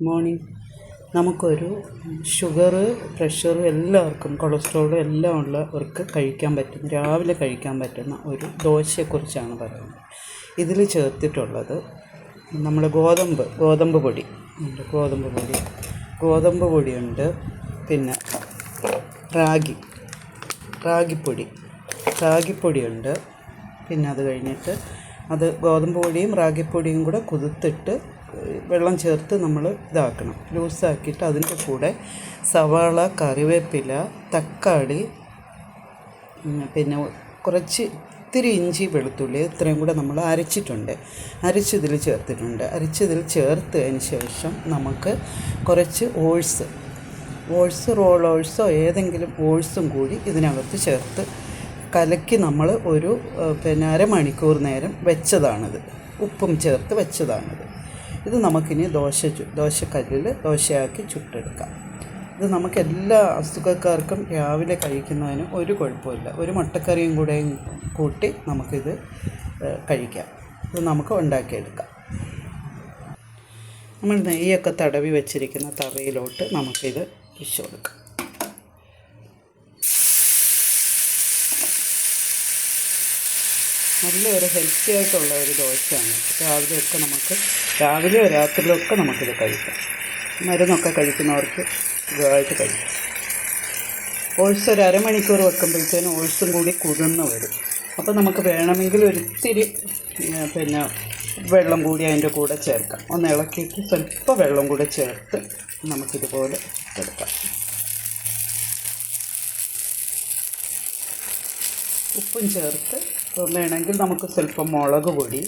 Morning. നമുക്കൊരു sugar pressure എല്ലാവർക്കും cholesterol എല്ലാം ഉള്ളവർക്ക് കഴിക്കാൻ പറ്റുന്ന രാവിലെ കഴിക്കാൻ പറ്റുന്ന ഒരു ദോശയെക്കുറിച്ചാണ് പറയുന്നത്. ഇതിൽ ചേർത്തിട്ടുള്ളത് നമ്മൾ ഗോതമ്പ് ഗോതമ്പ് പൊടി. ഉണ്ട് ഗോതമ്പ് പൊടി. ഗോതമ്പ് പൊടിയുണ്ട് പിന്നെ റാഗി റാഗിപ്പൊടി. റാഗിപ്പൊടിയുണ്ട്. പിന്നെ അത് കഴിഞ്ഞിട്ട് അത് ഗോതമ്പ് പൊടിയും റാഗിപ്പൊടിയും കൂടെ കുതിർത്തിട്ട് വെള്ളം ചേർത്ത് നമ്മൾ ഇതാക്കണം. ലൂസാക്കിയിട്ട് അതിന്റെ കൂടെ സവാള കറിവേപ്പില തക്കാളി പിന്നെ കുറച്ച് ഇത്തിരി ഇഞ്ചി വെളുത്തുള്ളി ഇത്രയും കൂടെ നമ്മൾ അരച്ചിട്ടുണ്ട്. അരച്ചിതിൽ ചേർത്തിട്ടുണ്ട്. അരച്ചിതിൽ ചേർത്തതിന് ശേഷം നമുക്ക് കുറച്ച് ഓഴ്സ് ഓഴ്സ് റോൾ ഓഴ്സോ ഏതെങ്കിലും ഓഴ്സും കൂടി ഇതിനകത്ത് ചേർത്ത് കലക്കി നമ്മൾ ഒരു പിന്നെ അരമണിക്കൂർ നേരം വെച്ചതാണിത്. ഉപ്പും ചേർത്ത് വെച്ചതാണിത്. ഇത് നമുക്കിനി ദോശ ദോശക്കല്ലിൽ ദോശയാക്കി ചുട്ടെടുക്കാം. ഇത് നമുക്ക് എല്ലാ അസുഖക്കാർക്കും രാവിലെ കഴിക്കുന്നതിന് ഒരു കുഴപ്പമില്ല ഒരു മുട്ടക്കറിയും കൂടെ കൂട്ടി നമുക്കിത് കഴിക്കാം. ഇത് നമുക്ക് ഉണ്ടാക്കിയെടുക്കാം. നമ്മൾ നെയ്യൊക്കെ തടവി വെച്ചിരിക്കുന്ന തവയിലോട്ട് നമുക്കിത് ഒഴിച്ചു കൊടുക്കാം. നല്ലൊരു ഹെൽത്തി ആയിട്ടുള്ള ഒരു ദോശയാണ്. രാവിലെയൊക്കെ നമുക്ക് രാവിലെയോ രാത്രിയിലൊക്കെ നമുക്കിത് കഴിക്കാം. മരുന്നൊക്കെ കഴിക്കുന്നവർക്ക് ഇതായിട്ട് കഴിക്കാം. ഓൾസ് ഒരു അരമണിക്കൂർ വെക്കുമ്പോഴത്തേനും ഓൾസും കൂടി കുതിർന്ന് വരും. അപ്പോൾ നമുക്ക് വേണമെങ്കിൽ ഒരിത്തിരി പിന്നെ വെള്ളം കൂടി അതിന്റെ കൂടെ ചേർക്കാം. ഒന്ന് ഇളക്കിയിട്ട് സ്വല്പം വെള്ളം കൂടെ ചേർത്ത് നമുക്കിതുപോലെ എടുക്കാം. ഉപ്പും ചേർത്ത് വേണമെങ്കിൽ നമുക്ക് സ്വല്പം മുളക് പൊടി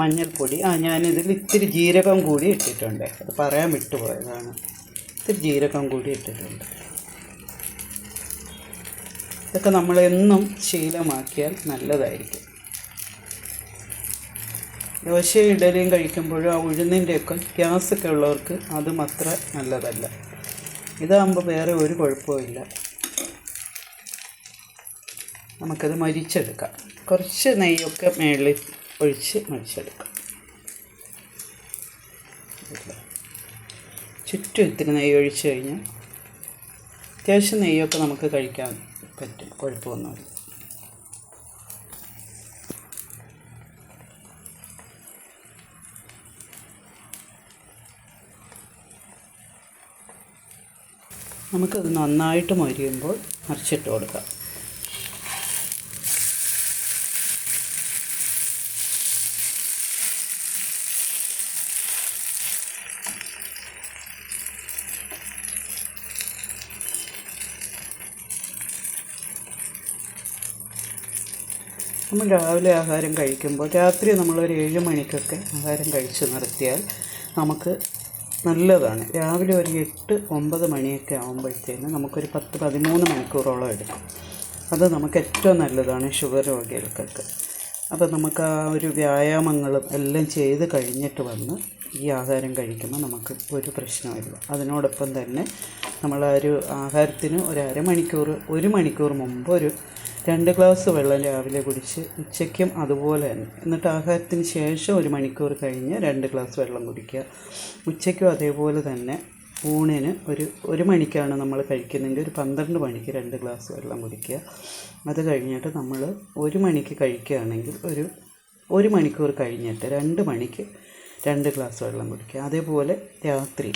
മഞ്ഞൾപ്പൊടി. ആ ഞാനിതിൽ ഇത്തിരി ജീരകം കൂടി ഇട്ടിട്ടുണ്ട്. അത് പറയാൻ വിട്ടുപോയതാണ്. ഇത്തിരി ജീരകം കൂടി ഇട്ടിട്ടുണ്ട്. ഇതൊക്കെ നമ്മളെന്നും ശീലമാക്കിയാൽ നല്ലതായിരിക്കും. ദോശയും ഇഡലിയും കഴിക്കുമ്പോഴും ആ ഉഴുന്നിന്റെയൊക്കെ ഗ്യാസൊക്കെ ഉള്ളവർക്ക് അതും അത്ര നല്ലതല്ല. ഇതാകുമ്പോൾ വേറെ ഒരു കുഴപ്പമില്ല നമുക്കത് മരിച്ചെടുക്കാം. കുറച്ച് നെയ്യൊക്കെ മേളിൽ ഒഴിച്ച് മരിച്ചെടുക്കാം. ചുറ്റും ഇത്തിരി നെയ്യ് ഒഴിച്ച് കഴിഞ്ഞാൽ അത്യാവശ്യം നെയ്യൊക്കെ നമുക്ക് കഴിക്കാൻ പറ്റും. കുഴപ്പമൊന്നുമില്ല. നമുക്കത് നന്നായിട്ട് മൊരിയുമ്പോൾ മറിച്ചിട്ട് കൊടുക്കാം. നമ്മൾ രാവിലെ ആഹാരം കഴിക്കുമ്പോൾ രാത്രി നമ്മളൊരു ഏഴ് മണിക്കൊക്കെ ആഹാരം കഴിച്ച് നിർത്തിയാൽ നമുക്ക് നല്ലതാണ്. രാവിലെ ഒരു എട്ട് ഒമ്പത് മണിയൊക്കെ ആകുമ്പോഴത്തേന് നമുക്കൊരു പത്ത് പതിമൂന്ന് മണിക്കൂറോളം എടുക്കും. അത് നമുക്ക് ഏറ്റവും നല്ലതാണ് ഷുഗർ രോഗികൾക്കൊക്കെ. അപ്പോൾ നമുക്ക് ആ ഒരു വ്യായാമങ്ങളും എല്ലാം ചെയ്ത് കഴിഞ്ഞിട്ട് വന്ന് ഈ ആഹാരം കഴിക്കുമ്പോൾ നമുക്ക് ഒരു പ്രശ്നമില്ല അതിനോടൊപ്പം തന്നെ നമ്മൾ ആ ഒരു ആഹാരത്തിന് ഒരു അരമണിക്കൂർ ഒരു മണിക്കൂർ മുമ്പ് ഒരു രണ്ട് ഗ്ലാസ് വെള്ളം രാവിലെ കുടിച്ച് ഉച്ചയ്ക്കും അതുപോലെ തന്നെ. എന്നിട്ട് ആഹാരത്തിന് ശേഷം ഒരു മണിക്കൂർ കഴിഞ്ഞ് രണ്ട് ഗ്ലാസ് വെള്ളം കുടിക്കുക. ഉച്ചയ്ക്കും അതേപോലെ തന്നെ ഊണിന് ഒരു ഒരു മണിക്കാണ് നമ്മൾ കഴിക്കുന്നതെങ്കിൽ ഒരു പന്ത്രണ്ട് മണിക്ക് രണ്ട് ഗ്ലാസ് വെള്ളം കുടിക്കുക. അത് കഴിഞ്ഞിട്ട് നമ്മൾ ഒരു മണിക്ക് കഴിക്കുകയാണെങ്കിൽ ഒരു ഒരു മണിക്കൂർ കഴിഞ്ഞിട്ട് രണ്ട് മണിക്ക് രണ്ട് ഗ്ലാസ് വെള്ളം കുടിക്കുക. അതേപോലെ രാത്രി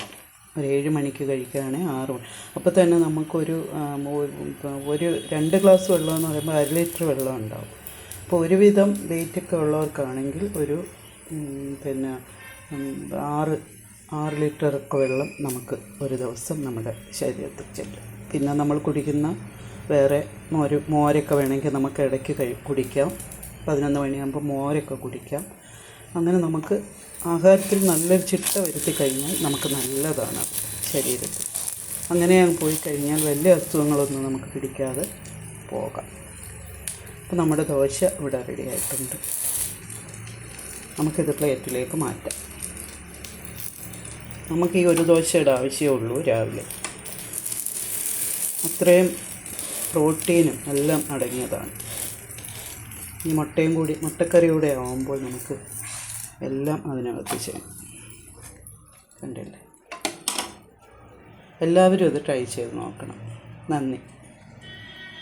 ഒരു ഏഴ് മണിക്ക് കഴിക്കുകയാണെങ്കിൽ ആറ് മണി. അപ്പോൾ തന്നെ നമുക്കൊരു ഒരു- രണ്ട് ഗ്ലാസ് വെള്ളം എന്ന് പറയുമ്പോൾ അര ലിറ്റർ വെള്ളം ഉണ്ടാവും. അപ്പോൾ ഒരുവിധം വെയിറ്റൊക്കെ ഉള്ളവർക്കാണെങ്കിൽ ഒരു പിന്നെ ആറ് ആറ് ആറ് ലിറ്ററൊക്കെ വെള്ളം നമുക്ക് ഒരു ദിവസം നമ്മുടെ ശരീരത്തിൽ ചെല്ലും. പിന്നെ നമ്മൾ കുടിക്കുന്ന വേറെ മോര് മോരൊക്കെ വേണമെങ്കിൽ നമുക്ക് ഇടയ്ക്ക് കഴി കുടിക്കാം. പതിനൊന്ന് മണിയാകുമ്പോൾ മോരൊക്കെ കുടിക്കാം. അങ്ങനെ നമുക്ക് ആഹാരത്തിൽ നല്ലൊരു ചിട്ട വരുത്തി കഴിഞ്ഞാൽ നമുക്ക് നല്ലതാണ് ശരീരത്തിൽ. അങ്ങനെ അങ്ങ് പോയി കഴിഞ്ഞാൽ വലിയ അസുഖങ്ങളൊന്നും നമുക്ക് പിടിക്കാതെ പോകാം. അപ്പോൾ നമ്മുടെ ദോശ ഇവിടെ റെഡി ആയിട്ടുണ്ട്. നമുക്കിത് പ്ലേറ്റിലേക്ക് മാറ്റാം. നമുക്ക് ഈ ഒരു ദോശയുടെ ആവശ്യമേ ഉള്ളൂ രാവിലെ. അത്രയും പ്രോട്ടീനും എല്ലാം അടങ്ങിയതാണ്. ഈ മുട്ടയും കൂടി മുട്ടക്കറിയൂടെ ആവുമ്പോൾ നമുക്ക് എല്ലാം അതിനകത്ത് ചെയ്യണം കണ്ടില്ലേ? എല്ലാവരും ഇത് ട്രൈ ചെയ്ത് നോക്കണം. നന്ദി.